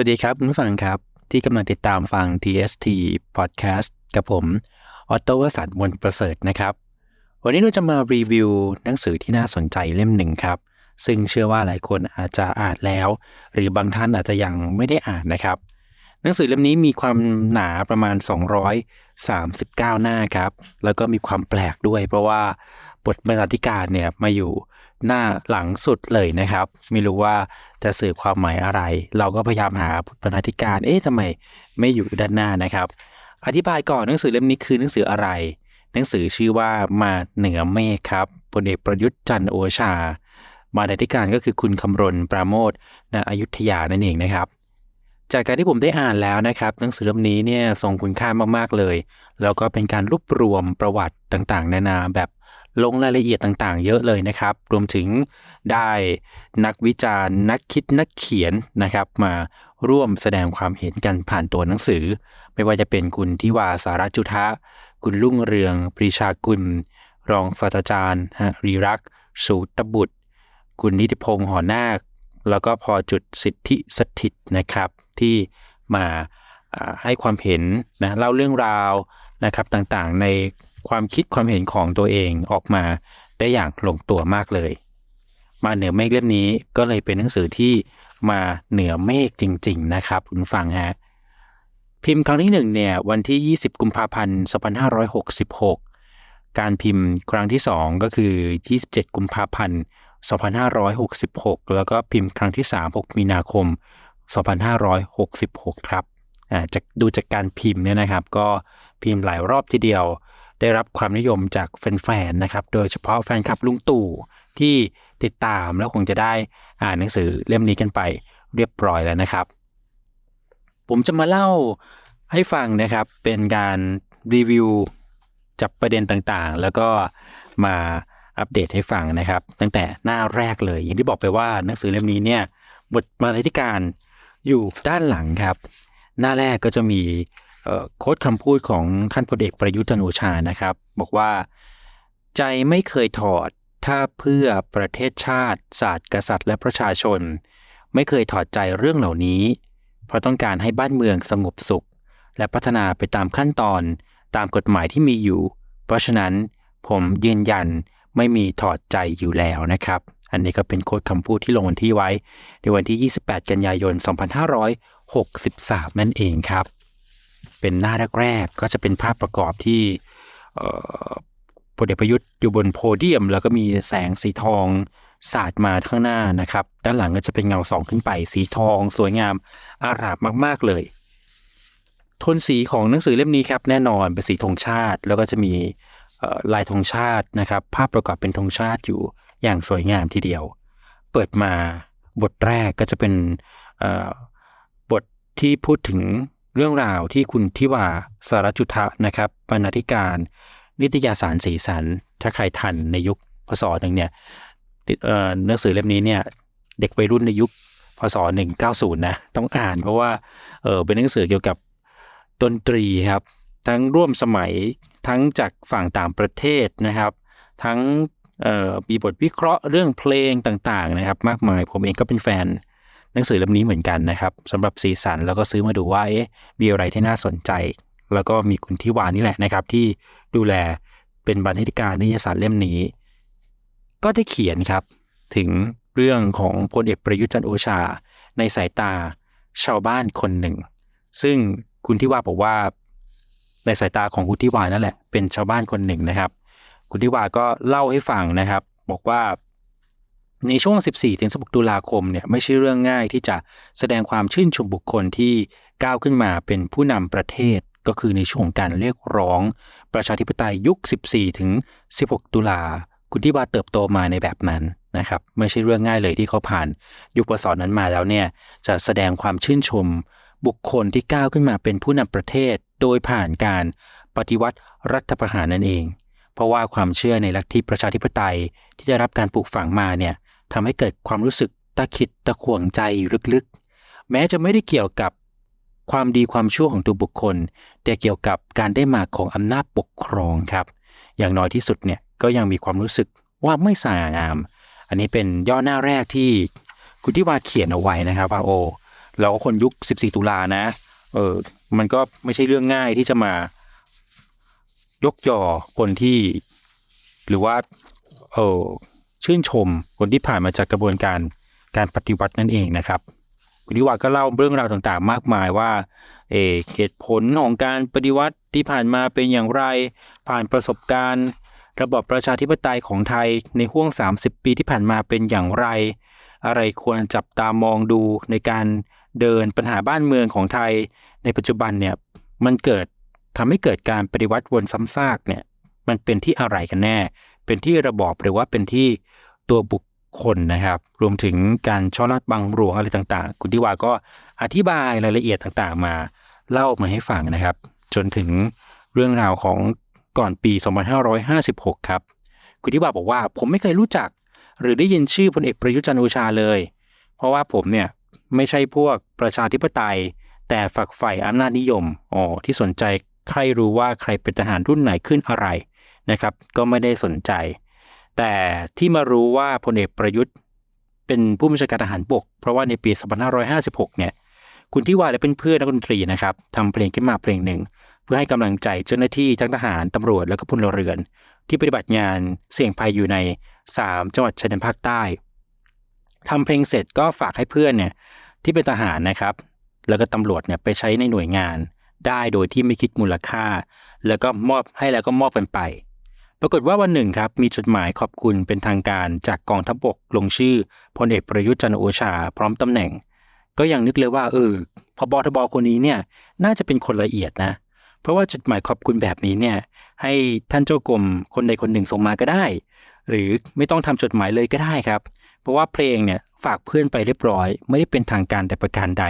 วัสดีครับคุณผู้ฟังครับ ที่กำลังติดตามฟัง TST Podcast กับผมออโต้วสันต์มนประเสริฐนะครับ วันนี้เราจะมารีวิวหนังสือที่น่าสนใจเล่มหนึ่งครับ ซึ่งเชื่อว่าหลายคนอาจจะอ่านแล้ว หรือบางท่านอาจจะยังไม่ได้อ่านนะครับ หนังสือเล่มนี้มีความหนาประมาณ 239 หน้าครับ แล้วก็มีความแปลกด้วย เพราะว่าบทบรรณาธิการเนี่ยมาอยู่ หน้าหลังสุดเลยนะครับ ไม่รู้ว่าจะสื่อความหมายอะไร เราก็พยายามหาบทบรรณาธิการ เอ๊ะทำไมไม่อยู่ด้านหน้านะครับ อธิบายก่อนหนังสือเล่มนี้คือหนังสืออะไร หนังสือชื่อว่ามาเหนือเมฆครับพลเอกประยุทธ์จันโอชา มาในธิการก็คือคุณคำรณปราโมทณอยุธยานั่นเองนะครับ จากการที่ผมได้อ่านแล้วนะครับ หนังสือเล่มนี้เนี่ยทรงคุณค่ามากๆเลย แล้วก็เป็นการรวบรวมประวัติต่างๆ นานาแบบ ลงรายละเอียดต่างๆ เยอะเลยนะครับ รวมถึงได้นักวิจารณ์นักคิดนักเขียนนะครับ มาร่วมแสดงความเห็นกันผ่านตัวหนังสือ ไม่ว่าจะเป็นคุณทิวาสารจุทะ คุณลุ่งเรือง ปรีชากุล รองศาสตราจารย์ฮะรีรักสูตบุตร คุณนิติพงษ์หอนาค แล้วก็พอจุดสิทธิสถิตนะครับที่มาให้ความเห็นนะเล่าเรื่องราวนะครับต่างๆ ใน ความคิดความเห็นของตัวเองออกมาได้อย่างลงตัวมากเลย มาเหนือเมฆเล่มนี้ก็เลยเป็นหนังสือที่มาเหนือเมฆจริง ๆ นะครับคุณฟังฮะพิมพ์ครั้งที่หนึ่งเนี่ยวันที่ 20 กุมภาพันธ์ 2566 การพิมพ์ครั้งที่ 2 ก็คือ 27 กุมภาพันธ์ 2566 แล้วก็พิมพ์ครั้งที่ 3 6 มีนาคม 2566 ครับ จากดูจากการพิมพ์เนี่ยนะครับ ก็พิมพ์หลายรอบทีเดียว ได้รับความนิยมจากแฟนๆนะครับ โดยเฉพาะแฟนคลับลุงตู่ที่ติดตามแล้วคงจะได้อ่านหนังสือเล่มนี้กันไปเรียบร้อยแล้วนะครับ ผมจะมาเล่าให้ฟังนะครับเป็นการรีวิวจับประเด็นต่างๆ แล้วก็มาอัปเดตให้ฟังนะครับ ตั้งแต่หน้าแรกเลย อย่างที่บอกไปว่าหนังสือเล่มนี้เนี่ยบทบรรณาธิการอยู่ด้านหลังครับ หน้าแรกก็จะมี โค้ดคำพูดของท่านพลเอกประยุทธ์จันโอชานะครับ บอกว่า ใจไม่เคยถอดถ้าเพื่อประเทศชาติ ศาสตร์กษัตริย์ และประชาชน ไม่เคยถอดใจเรื่องเหล่านี้ เพราะต้องการให้บ้านเมืองสงบสุข และพัฒนาไปตามขั้นตอนตามกฎหมายที่มีอยู่ เพราะฉะนั้นผมยืนยันไม่มีถอดใจอยู่แล้วนะครับ อันนี้ก็เป็นโค้ดคำพูดที่ลงวันที่ไว้ ในวันที่ 28 กันยายน 2563 นั่นเองครับ เป็นหน้าแรกๆก็จะเป็นภาพประกอบที่พลเอกประยุทธ์อยู่บนโพเดียม แล้วก็มีแสงสีทองสาดมาข้างหน้านะครับ ด้านหลังก็จะเป็นเงาสองขึ้นไป สีทอง สวยงามอาราบมากๆเลย โทนสีของหนังสือเล่มนี้ครับแน่นอนเป็นสีธงชาติ แล้วก็จะมีลายธงชาตินะครับ ภาพประกอบเป็นธงชาติอยู่อย่างสวยงามทีเดียว เปิดมาบทแรกก็จะเป็นบทที่พูดถึง เรื่องราวที่คุณทิวาสารจุทะนะครับบรรณาธิการ นิตยสารสีสัน ถ้าใครทันในยุคพศหนึ่งเนี่ยหนังสือเล่มนี้เนี่ยเด็กวัยรุ่นในยุคพศหนึ่งเก้าศูนย์นะต้องอ่านเพราะว่าเออเป็นหนังสือเกี่ยวกับดนตรีครับ ทั้งร่วมสมัยทั้งจากฝั่งต่างประเทศนะครับ ทั้งมีบทวิเคราะห์เรื่องเพลงต่างๆนะครับ มากมายผมเองก็เป็นแฟน หนังสือเล่มนี้เหมือนกันนะครับสำหรับสีสันแล้วก็ซื้อมาดูว่าเอ๊ะมีอะไรที่น่าสนใจ แล้วก็มีคุณที่วานี่แหละนะครับ ที่ดูแลเป็นบรรณาธิการนิยสารเล่มนี้ ก็ได้เขียนครับ ถึงเรื่องของพลเอกประยุทธ์จันโอชา ในสายตาชาวบ้านคนหนึ่ง ซึ่งคุณที่ว่าบอกว่า ในสายตาของคุณที่วานั่นแหละเป็นชาวบ้านคนหนึ่งนะครับ คุณที่วาก็เล่าให้ฟังนะครับ บอกว่า ในช่วง 14-16 ตุลาคมเนี่ยไม่ใช่เรื่องง่ายที่จะแสดงความชื่นชมบุคคลที่ก้าวขึ้นมาเป็นผู้นำประเทศก็คือในช่วงการเรียกร้อง ประชาธิปไตยยุค 14-16 ตุลา คุณที่ว่าเติบโตมาในแบบนั้นนะครับ ไม่ใช่เรื่องง่ายเลยที่เขาผ่าน ยุคปศนั้นมาแล้วเนี่ย จะแสดงความชื่นชม บุคคลที่ก้าวขึ้นมาเป็นผู้นำประเทศ โดยผ่านการปฏิวัติรัฐประหารนั่นเอง เพราะว่าความเชื่อในลัทธิประชาธิปไตยที่ได้รับการปลูกฝังมาเนี่ย ทำให้เกิดความรู้สึกตะขิดตะขวงใจอยู่ลึกๆ แม้จะไม่ได้เกี่ยวกับความดีความชั่วของตัวบุคคล แต่เกี่ยวกับการได้มาของอำนาจปกครองครับ อย่างน้อยที่สุดเนี่ยก็ยังมีความรู้สึกว่าไม่สง่างาม อันนี้เป็นย่อหน้าแรกที่คุณที่วาเขียนเอาไว้นะครับว่าโอเราก็คนยุค 14 ตุลานะ เออมันก็ไม่ใช่เรื่องง่ายที่จะมายกยอคนที่ หรือว่า เออ ชื่นชมคนที่ผ่านมาจากกระบวนการการปฏิวัตินั่นเองนะครับคุณนิวาก็เล่าเรื่องราวต่างๆ มากมายว่าเออเหตุผลของการปฏิวัติที่ผ่านมาเป็นอย่างไร ผ่านประสบการณ์ ระบอบประชาธิปไตยของไทยในห่วง 30 ปีที่ผ่านมาเป็นอย่างไร อะไรควรจับตามองดูในการเดินปัญหาบ้านเมืองของไทย ในปัจจุบันเนี่ยมันเกิดทำให้เกิดการปฏิวัติวนซ้ำซากเนี่ยมันเป็นที่อะไรกันแน่ เป็นที่ระบอบหรือว่าเป็นที่ ตัวบุคคลนะครับ รวมถึงการช่อราดบังหลวงอะไรต่างๆ คุณทิวาก็อธิบายรายละเอียดต่างๆ มาเล่ามาให้ฟังนะครับ จนถึงเรื่องราวของก่อนปี 2556 ครับ คุณทิวาบอกว่าผมไม่เคยรู้จัก หรือได้ยินชื่อพลเอกประยุจันทร์โอชาเลย เพราะว่าผมเนี่ยไม่ใช่พวกประชาธิปไตย แต่ฝักใฝ่อำนาจนิยมอ๋อที่สนใจใครรู้ว่าใครเป็นทหารรุ่นไหนขึ้นอะไรนะครับ ก็ไม่ได้สนใจ แต่ที่มารู้ว่าพลเอกประยุทธ์ เป็นผู้บัญชาการทหารบก เพราะว่าในปี 2556 เนี่ย คุณที่ว่าและเพื่อนๆนักดนตรีนะครับทำเพลงขึ้นมาเพลงหนึ่ง เพื่อให้กำลังใจเจ้าหน้าที่ทั้งทหารตำรวจและก็พลเรือน ที่ปฏิบัติงานเสี่ยงภัยอยู่ใน 3 จังหวัดชายแดนภาคใต้ทำเพลงเสร็จก็ฝากให้เพื่อนเนี่ยที่เป็นทหารนะครับ แล้วก็ตำรวจเนี่ยไปใช้ในหน่วยงานได้โดยที่ไม่คิดมูลค่า แล้วก็มอบให้แล้วก็มอบกันไป ปรากฏว่าวันหนึ่งครับมีจดหมายขอบคุณเป็นทางการจากกองทัพบกลงชื่อพลเอกประยุทธ์จันโอชา พร้อมตำแหน่ง ก็ยังนึกเลยว่าเออพอบอทบคนนี้เนี่ยน่าจะเป็นคนละเอียดนะ เพราะว่าจดหมายขอบคุณแบบนี้เนี่ยให้ท่านเจ้ากรมคนใดคนหนึ่งส่งมาก็ได้ หรือไม่ต้องทำจดหมายเลยก็ได้ครับ เพราะว่าเพลงเนี่ยฝากเพื่อนไปเรียบร้อย ไม่ได้เป็นทางการแต่ประการใด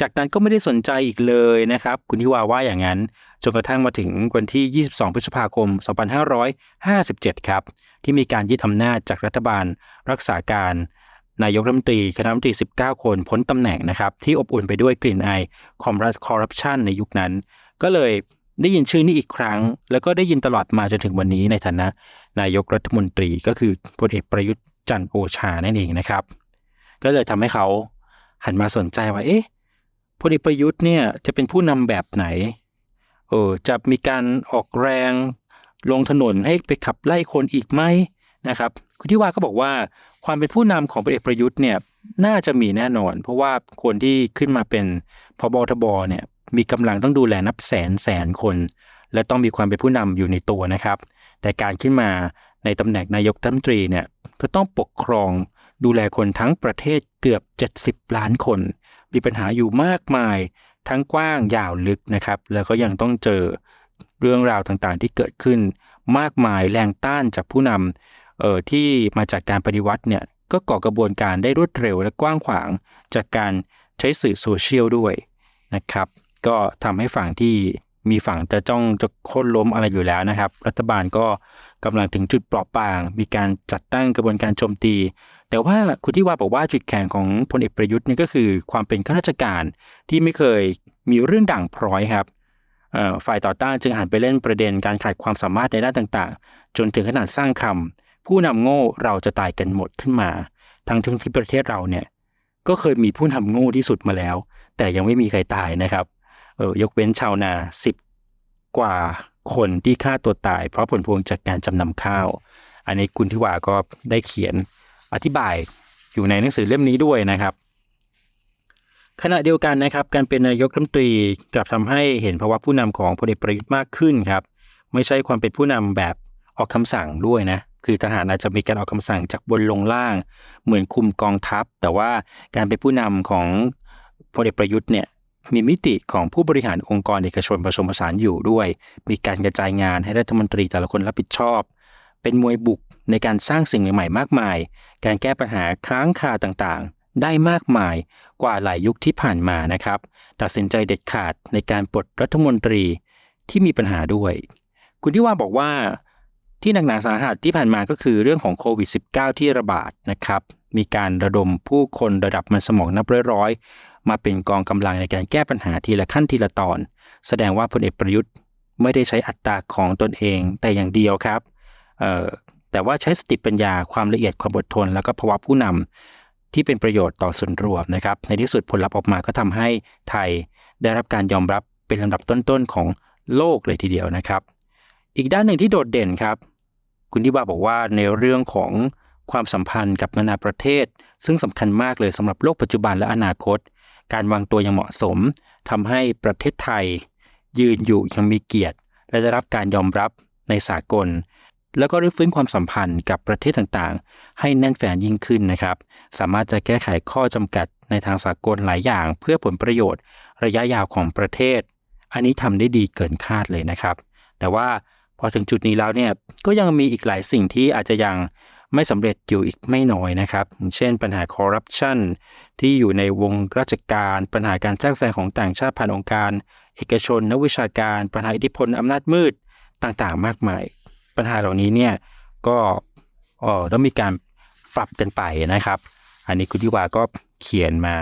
จากนั้นก็ไม่ได้สนใจอีกเลยนะครับ คุณทิวาว่าอย่างนั้น จนกระทั่งมาถึงวันที่ 22 พฤษภาคม 2557 ครับ ที่มีการยึดอำนาจจากรัฐบาล รักษาการ นายกรัฐมนตรีคณะรัฐมนตรี 19 คนพ้นตำแหน่งนะครับ ที่อบอุ่นไปด้วยกลิ่นไอคอมรัคอร์รัปชันในยุคนั้น ก็เลยได้ยินชื่อนี้อีกครั้ง แล้วก็ได้ยินตลอดมาจนถึงวันนี้ในฐานะ นายกรัฐมนตรีก็คือพลเอกประยุทธ์จันทร์โอชานั่นเองนะครับ ก็เลยทำให้เขาหันมาสนใจว่าเอ๊ะ พลเอกประยุทธ์เนี่ยจะเป็นผู้นำแบบไหนเออจะมีการออกแรงลงถนนให้ไปขับไล่คนอีกไหมนะครับคุณที่ว่าก็บอกว่าความเป็นผู้นำของพลเอกประยุทธ์เนี่ยน่าจะมีแน่นอน เพราะว่าคนที่ขึ้นมาเป็นพบทบเนี่ยมีกำลังต้องดูแลนับแสนแสนคน และต้องมีความเป็นผู้นำอยู่ในตัวนะครับ แต่การขึ้นมาในตำแหน่งนายกรัฐมนตรีเนี่ยก็ต้องปกครอง ดูแลคนทั้งประเทศเกือบ 70 ล้านคน มีปัญหาอยู่มากมายทั้งกว้างยาวลึกนะครับ แล้วก็ยังต้องเจอเรื่องราวต่างๆ ที่เกิดขึ้น มากมายแรงต้านจากผู้นำเอ่อที่มาจากการปฏิวัติเนี่ยก็ก่อกระบวนการได้รวดเร็วและกว้างขวาง จากการใช้สื่อโซเชียลด้วยนะครับ ก็ทำให้ฝั่งที่ มีฝั่งจะจ้องจะโค่นล้มอะไรอยู่แล้วนะครับ รัฐบาลก็กำลังถึงจุดเปราะบาง มีการจัดตั้งกระบวนการโจมตี แต่ว่าคุณที่ว่าบอกว่าจุดแข็งของพลเอกประยุทธ์นี่ก็คือความเป็นข้าราชการที่ไม่เคยมีเรื่องด่างพร้อยครับฝ่ายต่อต้านจึงหันไปเล่นประเด็นการขาดความสามารถในด้านต่างๆ จนถึงขนาดสร้างคำผู้นำโง่เราจะตายกันหมดขึ้นมาทั้งที่ประเทศเราเนี่ยก็เคยมีผู้นำโง่ที่สุดมาแล้ว แต่ยังไม่มีใครตายนะครับ เออยกเว้นชาวนาสิบกว่าคนที่ฆ่าตัวตาย เพราะผลพวงจากการจำนำข้าว อันนี้คุณทิวาก็ได้เขียนอธิบายอยู่ในหนังสือเล่มนี้ด้วยนะครับ ขณะเดียวกันนะครับ การเป็นนายกรัฐมนตรีกลับทำให้เห็นภาวะผู้นำของพลเอกประยุทธ์มากขึ้นครับ ไม่ใช่ความเป็นผู้นำแบบออกคำสั่งด้วยนะคือทหารอาจจะมีการออกคำสั่งจากบนลงล่าง เหมือนคุมกองทัพ แต่ว่าการเป็นผู้นำของพลเอกประยุทธ์เนี่ย มีมิติของผู้บริหารองค์กรเอกชนผสมผสานอยู่ด้วย มีการกระจายงานให้รัฐมนตรีแต่ละคนรับผิดชอบ เป็นมวยบุกในการสร้างสิ่งใหม่ๆ มากมาย การแก้ปัญหาค้างคาต่างๆ ได้มากมายกว่าหลายยุคที่ผ่านมานะครับ ตัดสินใจเด็ดขาดในการปลดรัฐมนตรีที่มีปัญหาด้วย คุณที่ว่าบอกว่าที่หนักหนาสาหัสที่ผ่านมาก็คือเรื่องของโควิด -19 ที่ระบาดนะครับ มีการระดมผู้คนระดับมันสมองนับร้อยมาเป็นกองกำลังในการแก้ปัญหาทีละขั้นทีละตอน แสดงว่าพลเอกประยุทธ์ไม่ได้ใช้อัตราของตนเองแต่อย่างเดียวครับแต่ว่าใช้สติปัญญาความละเอียดความอดทน แล้วก็ภาวะผู้นำที่เป็นประโยชน์ต่อส่วนรวมนะครับ ในที่สุดผลลัพธ์ออกมาก็ทำให้ไทยได้รับการยอมรับเป็นลำดับต้นๆของโลกเลยทีเดียวนะครับ อีกด้านหนึ่งที่โดดเด่นครับ คุณทิวาบอกว่าในเรื่องของ ความสัมพันธ์กับนานาประเทศ ซึ่งสำคัญมากเลยสำหรับโลกปัจจุบันและอนาคต การวางตัวอย่างเหมาะสมทำให้ประเทศไทย ยืนอยู่ยังมีเกียรติ และได้รับการยอมรับในสากล แล้วก็รื้อฟื้นความสัมพันธ์กับประเทศต่างๆ ให้แน่นแฟนยิ่งขึ้นนะครับ สามารถจะแก้ไขข้อจำกัดในทางสากลหลายอย่าง เพื่อผลประโยชน์ ระยะยาวของประเทศ อันนี้ทำได้ดีเกินคาดเลยนะครับ แต่ว่าพอถึงจุดนี้แล้วเนี่ยก็ยังมีอีกหลายสิ่งที่อาจจะยัง ไม่สำเร็จอยู่อีกไม่น้อยนะครับ เช่นปัญหาคอร์รัปชันที่อยู่ในวงราชการ ปัญหาการแทรกแซงของต่างชาติผ่านองค์การ เอกชน นักวิชาการ ปัญหาอิทธิพลอำนาจมืดต่างๆ มากมาย ปัญหาเหล่านี้เนี่ยก็อ่อต้องมีการปรับกันไปนะครับ อันนี้คุณทิวาก็เขียนมา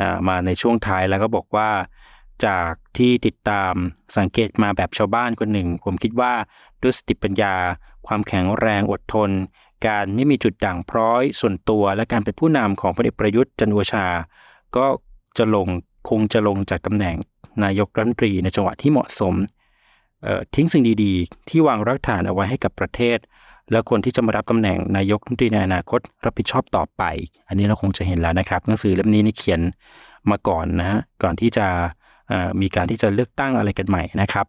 อ่ามาในช่วงท้ายแล้วก็บอกว่าจากที่ติดตามสังเกตมาแบบชาวบ้านคนหนึ่ง ผมคิดว่าด้วยสติปัญญา ความแข็งแรงอดทน การไม่มีจุดด่างพร้อยส่วนตัวและการเป็นผู้นำของพลเอกประยุทธ์จันโอชา ก็จะลงคงจะลงจากตำแหน่งนายกรัฐมนตรีในจังหวะที่เหมาะสมทิ้งสิ่งดีๆ ที่วางรากฐานเอาไว้ให้กับประเทศ และคนที่จะมารับตำแหน่งนายกรัฐมนตรีในอนาคตรับผิดชอบต่อไป อันนี้เราคงจะเห็นแล้วนะครับ หนังสือเล่มนี้นี่เขียนมาก่อนนะฮะก่อนที่จะมีการที่จะเลือกตั้งอะไรกันใหม่นะครับ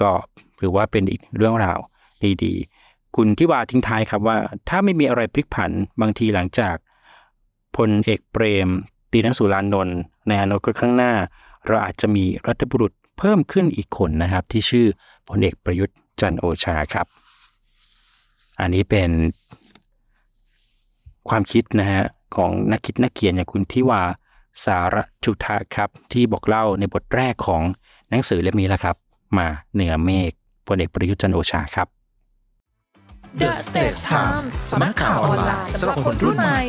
ก็ถือว่าเป็นอีกเรื่องราวดีๆ คุณที่วาทิ้งท้ายครับว่า ถ้าไม่มีอะไรพลิกผันบางทีหลังจากพลเอกเปรม ตีนสุรานนท์ในอนาคตข้างหน้า เราอาจจะมีรัฐบุรุษเพิ่มขึ้นอีกคนนะครับ ที่ชื่อพลเอกประยุทธ์จันโอชาครับ อันนี้เป็นความคิดนะฮะของนักคิดนักเขียนอย่างคุณทิวาสารจุทะครับ ที่บอกเล่าในบทแรกของหนังสือเล่มนี้แหละครับ มาเหนือเมฆพลเอกประยุทธ์จันโอชาครับ The Stage Times สำนักข่าวออนไลน์สำหรับคนรุ่นใหม่